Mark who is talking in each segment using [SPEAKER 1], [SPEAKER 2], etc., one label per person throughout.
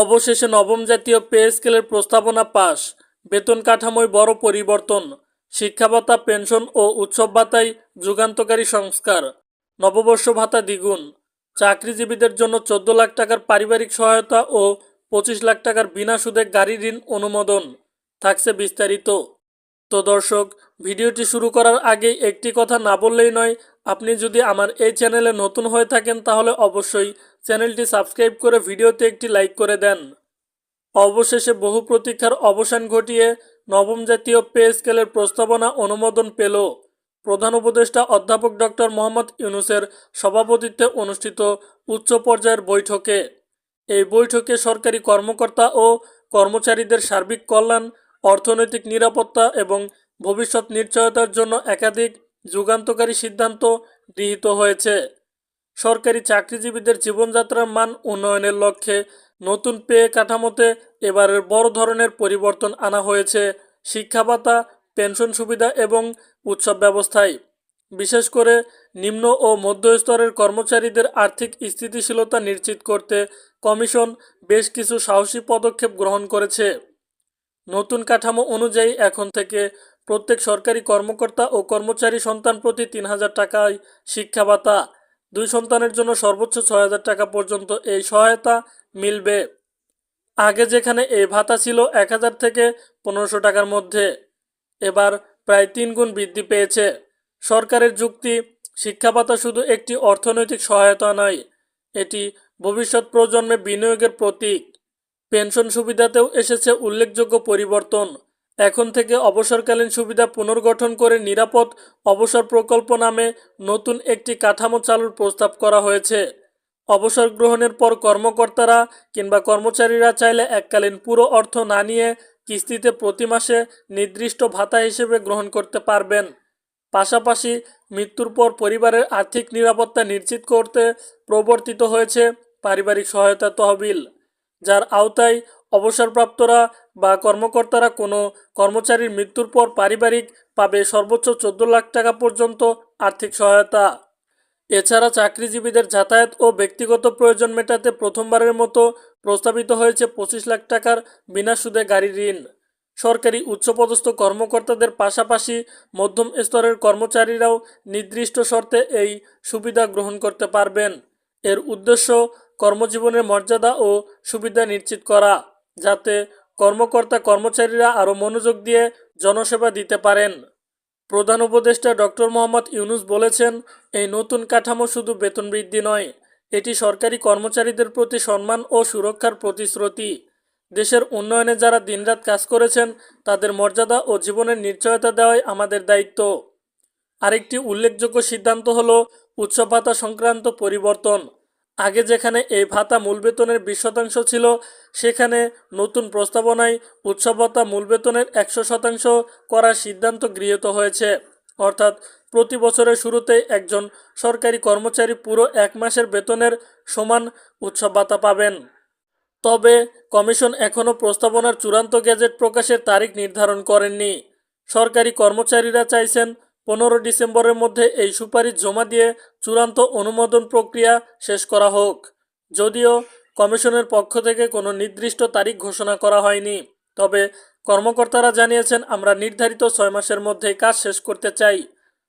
[SPEAKER 1] অবশেষে নবম জাতীয় পে স্কেলের প্রস্তাবনা পাস। বেতন কাঠামোয় বড় পরিবর্তন। শিক্ষা ভাতা পেনশন ও উৎসব ভাতায় যুগান্তকারী সংস্কার। নববর্ষ ভাতা দ্বিগুণ। চাকরিজীবীদের জন্য চোদ্দ লাখ টাকার পারিবারিক সহায়তা ও পঁচিশ লাখ টাকার বিনা সুদে গাড়ি ঋণ অনুমোদন। থাকছে বিস্তারিত। তো দর্শক, ভিডিওটি শুরু করার আগে একটি কথা না বললেই নয় আপনি যদি আমার এই চ্যানেলে নতুন হয়ে থাকেন, তাহলে অবশ্যই চ্যানেলটি সাবস্ক্রাইব করে ভিডিওতে একটি লাইক করে দেন। অবশেষে বহু প্রতীক্ষার অবসান ঘটিয়ে নবম জাতীয় পে স্কেলের প্রস্তাবনা অনুমোদন পেল। প্রধান উপদেষ্টা অধ্যাপক ডক্টর মোহাম্মদ ইউনুসের সভাপতিত্বে অনুষ্ঠিত উচ্চ পর্যায়ের বৈঠকে। এই বৈঠকে সরকারি কর্মকর্তা ও কর্মচারীদের সার্বিক কল্যাণ, অর্থনৈতিক নিরাপত্তা এবং ভবিষ্যৎ নিশ্চয়তার জন্য একাধিক যুগান্তকারী সিদ্ধান্ত গৃহীত হয়েছে। সরকারি চাকরিজীবীদের জীবনযাত্রার মান উন্নয়নের লক্ষ্যে নতুন পে কাঠামোতে এবারের বড় ধরনের পরিবর্তন আনা হয়েছে শিক্ষা ভাতা পেনশন সুবিধা এবং উৎসব ব্যবস্থায়। বিশেষ করে নিম্ন ও মধ্যস্তরের কর্মচারীদের আর্থিক স্থিতিশীলতা নিশ্চিত করতে কমিশন বেশ কিছু সাহসী পদক্ষেপ গ্রহণ করেছে। নতুন কাঠামো অনুযায়ী এখন থেকে প্রত্যেক সরকারি কর্মকর্তা ও কর্মচারী সন্তান প্রতি তিন হাজার টাকায় শিক্ষা ভাতা দুই সন্তানের জন্য সর্বোচ্চ ছয় হাজার টাকা পর্যন্ত এই সহায়তা মিলবে। আগে যেখানে এই ভাতা ছিল এক হাজার থেকে পনেরোশো টাকার মধ্যে। এবার প্রায় তিন গুণ বৃদ্ধি পেয়েছে। সরকারের যুক্তি, শিক্ষা ভাতা শুধু একটি অর্থনৈতিক সহায়তা নয়, এটি ভবিষ্যৎ প্রজন্মে বিনিয়োগের প্রতীক। পেনশন সুবিধাতেও এসেছে উল্লেখযোগ্য পরিবর্তন। এখন থেকে অবসরকালীন সুবিধা পুনর্গঠন করে নিরাপদ অবসর প্রকল্প নামে নতুন একটি কাঠামো চালুর প্রস্তাব করা হয়েছে। অবসর গ্রহণের পর কর্মকর্তারা কিংবা কর্মচারীরা চাইলে এককালীন পুরো অর্থ না নিয়ে কিস্তিতে প্রতি মাসে নির্দিষ্ট ভাতা হিসেবে গ্রহণ করতে পারবেন। পাশাপাশি মৃত্যুর পর পরিবারের আর্থিক নিরাপত্তা নিশ্চিত করতে প্রবর্তিত হয়েছে পারিবারিক সহায়তা তহবিল, যার আওতায় অবসরপ্রাপ্তরা বা কর্মকর্তারা কোনো কর্মচারীর মৃত্যুর পর পারিবারিক পাবে সর্বোচ্চ চোদ্দ লাখ টাকা পর্যন্ত আর্থিক সহায়তা। এছাড়া চাকরিজীবীদের যাতায়াত ও ব্যক্তিগত প্রয়োজন মেটাতে প্রথমবারের মতো প্রস্তাবিত হয়েছে পঁচিশ লাখ টাকার বিনা সুদে গাড়ি ঋণ। সরকারি উচ্চপদস্থ কর্মকর্তাদের পাশাপাশি মধ্যম স্তরের কর্মচারীরাও নির্দিষ্ট শর্তে এই সুবিধা গ্রহণ করতে পারবেন। এর উদ্দেশ্য কর্মজীবনের মর্যাদা ও সুবিধা নিশ্চিত করা। যাতে কর্মকর্তা কর্মচারীরা আরও মনোযোগ দিয়ে জনসেবা দিতে পারেন। প্রধান উপদেষ্টা ডক্টর মোহাম্মদ ইউনুস বলেছেন, এই নতুন কাঠামো শুধু বেতন বৃদ্ধি নয়, এটি সরকারি কর্মচারীদের প্রতি সম্মান ও সুরক্ষার প্রতিশ্রুতি। দেশের উন্নয়নে যারা দিনরাত কাজ করেছেন, তাদের মর্যাদা ও জীবনের নিশ্চয়তা দেওয়াই আমাদের দায়িত্ব। আরেকটি উল্লেখযোগ্য সিদ্ধান্ত হল ভাতা সংক্রান্ত পরিবর্তন। আগে যেখানে এই ভাতা মূল বেতনের বিশ শতাংশ ছিল, সেখানে নতুন প্রস্তাবনায় উৎসব ভাতা মূল বেতনের একশো শতাংশ করার সিদ্ধান্ত গৃহীত হয়েছে। অর্থাৎ প্রতি বছরের শুরুতে একজন সরকারি কর্মচারী পুরো এক মাসের বেতনের সমান উৎসব ভাতা পাবেন। তবে কমিশন এখনও প্রস্তাবনার চূড়ান্ত গ্যাজেট প্রকাশের তারিখ নির্ধারণ করেননি। সরকারি কর্মচারীরা চাইছেন পনেরো ডিসেম্বরের মধ্যে এই সুপারিশ জমা দিয়ে চূড়ান্ত অনুমোদন প্রক্রিয়া শেষ করা হোক। যদিও কমিশনের পক্ষ থেকে কোনো নির্দিষ্ট তারিখ ঘোষণা করা হয়নি, তবে কর্মকর্তারা জানিয়েছেন, আমরা নির্ধারিত ছয় মাসের মধ্যেই কাজ শেষ করতে চাই।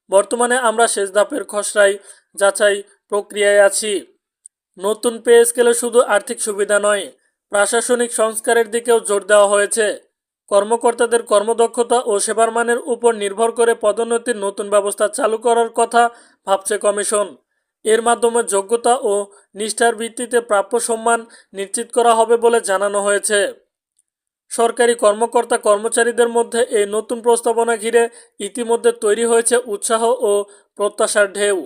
[SPEAKER 1] বর্তমানে আমরা শেষ ধাপের খসড়াই যাচাই প্রক্রিয়ায় আছি। নতুন পে স্কেলে শুধু আর্থিক সুবিধা নয়, প্রশাসনিক সংস্কারের দিকেও জোর দেওয়া হয়েছে। কর্মকর্তাদের কর্মদক্ষতা ও সেবার মানের উপর নির্ভর করে পদোন্নতির নতুন ব্যবস্থা চালু করার কথা ভাবছে কমিশন। এর মাধ্যমে যোগ্যতা ও নিষ্ঠার ভিত্তিতে প্রাপ্য সম্মান নিশ্চিত করা হবে বলে জানানো হয়েছে। সরকারি কর্মকর্তা কর্মচারীদের মধ্যে এই নতুন প্রস্তাবনা ঘিরে ইতিমধ্যে তৈরি হয়েছে উৎসাহ ও প্রত্যাশার ঢেউ।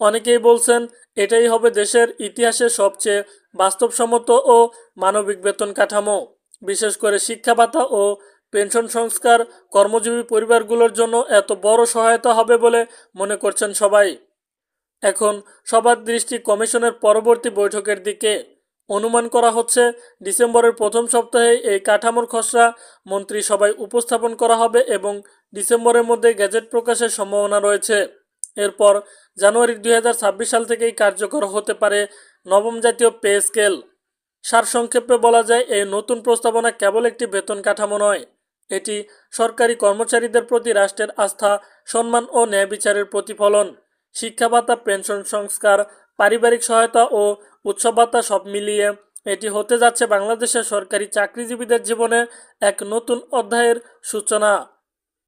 [SPEAKER 1] অনেকেই বলছেন, এটাই হবে দেশের ইতিহাসে সবচেয়ে বাস্তবসম্মত ও মানবিক বেতন কাঠামো। বিশেষ করে শিক্ষা ভাতা ও পেনশন সংস্কার কর্মজীবী পরিবারগুলোর জন্য এত বড় সহায়তা হবে বলে মনে করছেন সবাই। এখন সবার দৃষ্টি কমিশনের পরবর্তী বৈঠকের দিকে। অনুমান করা হচ্ছে ডিসেম্বরের প্রথম সপ্তাহে এই কাঠামোর খসড়া মন্ত্রী সভায় উপস্থাপন করা হবে এবং ডিসেম্বরের মধ্যে গ্যাজেট প্রকাশের সম্ভাবনা রয়েছে। এরপর জানুয়ারি দুই হাজার ছাব্বিশ সাল থেকেই কার্যকর হতে পারে নবম জাতীয় পে স্কেল। সারসংক্ষেপে বলা যায়, এই নতুন প্রস্তাবনা কেবল একটি বেতন কাঠামো নয়, এটি সরকারি কর্মচারীদের প্রতি রাষ্ট্রের আস্থা, সম্মান ও ন্যায় বিচারের প্রতিফলন। শিক্ষা ভাতা পেনশন সংস্কার, পারিবারিক সহায়তা ও উৎসব ভাতা সব মিলিয়ে এটি হতে যাচ্ছে বাংলাদেশের সরকারি চাকরিজীবীদের জীবনে এক নতুন অধ্যায়ের সূচনা।